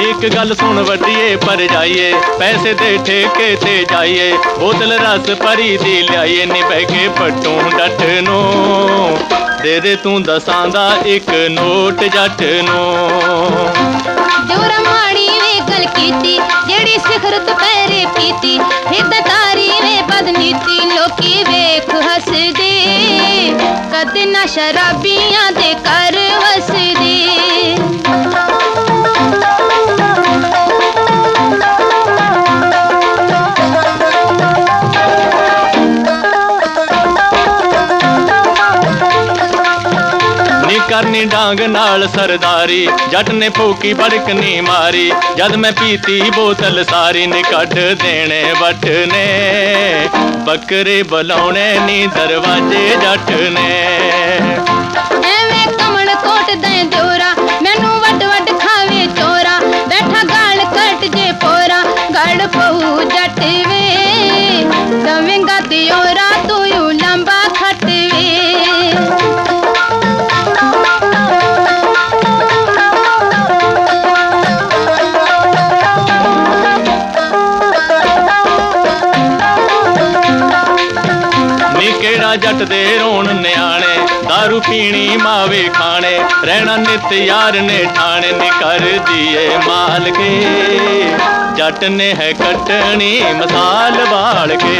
ਇੱਕ ਗੱਲ ਸੁਣ ਵੱਡੀਏ, ਪਰ ਜਾਈਏ। ਪੈਸੇ ਦੇ ਠੇਕੇ ਤੇ ਜਾਈਏ। ਬੋਤਲ ਰਸ ਭਰੀ ਦੀ ਲਿਆਈਏ। ਨੀ ਬਹਿ ਕੇ ਪੱਟੂ ਡੱਟ ਨੂੰ। ਦੇ ਦੇ ਤੂੰ ਦਸਾਂ ਦਾ ਇੱਕ ਨੋਟ ਜੱਟ ਨੂੰ। ਜੋਰਾ ਮਾੜੀ ਲੋਕੀ ਵੇਖ ਹੱਸਦੇ, ਕਦੇ ਨਾ ਸ਼ਰਾਬੀਆਂ ਦੇ ਘਰ ਵਸਦੇ। ਕਰਨੀ ਡਾਂਗ ਨਾਲ ਸਰਦਾਰੀ, ਜੱਟ ਨੇ ਫੂਕੀ ਬੜਕਨੀ ਮਾਰੀ। ਜਦ ਮੈਂ ਪੀਤੀ ਬੋਤਲ ਸਾਰੀ, ਨੇ ਕੱਢ ਦੇਣੇ ਵੱਟ ਨੇ। ਬੱਕਰੇ ਬੁਲਾਉਣੇ ਨੀ ਦਰਵਾਜੇ ਜੱਟ ਨੇ। ਨੀ ਜੱਟ ਦੇ ਰੋਣ ਨਿਆਣੇ दारू ਪੀਣੀ ਮਾਵੇ ਖਾਣੇ, ਰਹਿਣਾ ਨਿਤ ਯਾਰ ਨੇ ਠਾਣੇ, ਨੀ ਕਰਦੀ ਏ ਜੱਟ ਨੇ ਹੈ ਕੱਟਣੀ ਮਸਾਲ ਬਾਲ ਕੇ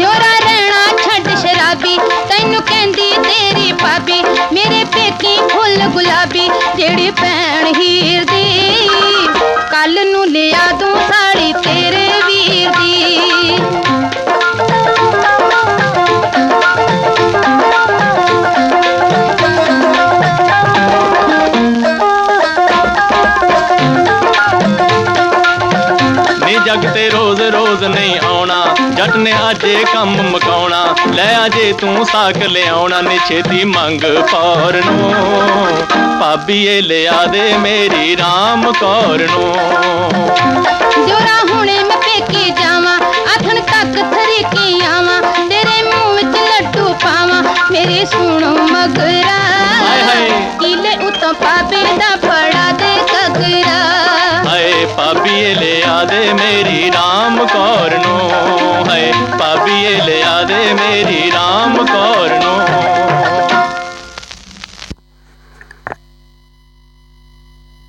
ਜੋਰਾ ਰਹਿਣਾ ਛੱਡ ਸ਼ਰਾਬੀ, ਤੈਨੂੰ ਕਹਿੰਦੀ ਤੇਰੀ ਭਾਬੀ, ਮੇਰੇ ਪੇਕੀ ਫੁੱਲ ਗੁਲਾਬੀ, ਜਿਹੜੀ ਭੈਣ ਹੀ ਜੱਗ ਤੇ ਰੋਜ਼ ਰੋਜ਼ ਨਹੀਂ ਆਉਣਾ। ਜੱਟ ਨੇ ਅਜੇ ਕੰਮ ਮਕਾਉਣਾ। ਲੈ ਅਜੇ ਤੂੰ ਸਾਕ ਲਿਆਉਣਾ। ਨੀ ਛੇਤੀ ਮੰਗ ਪੌਰ ਨੂੰ। ਭਾਬੀ ਏ ਲਿਆ ਦੇ ਮੇਰੀ ਰਾਮ ਕੌਰ ਨੂੰ। ਜੋਰਾ ਹੁਣੇ ਮੈਂ ਪੇਕੇ ਜਾਵਾਂ। ਆਥਣ ਤੱਕ ਥਰੀਕੀ ਆਵਾਂ। ਤੇਰੇ ਮੂੰਹ ਵਿੱਚ ਲੱਡੂ ਪਾਵਾਂ। ਮੇਰੇ ਸੁਣੋ ਮਗਰਾ। ਹਾਏ ਹਾਏ। ਕੀਲੇ ਉਤੋਂ ਪਾਪੇ ਦਾ ਫੜਾ ਦੇ ਕਗਰਾ ਹਾਏ ਭਾਬੀ ਏ ਲਿਆ ਦੇ ਮੇਰੀ ਰਾਮ ਕੌਰ ਨੂੰ ਹਾਏ ਭਾਬੀ ਲਿਆ ਦੇ ਮੇਰੀ ਰਾਮ ਕੌਰ ਨੂੰ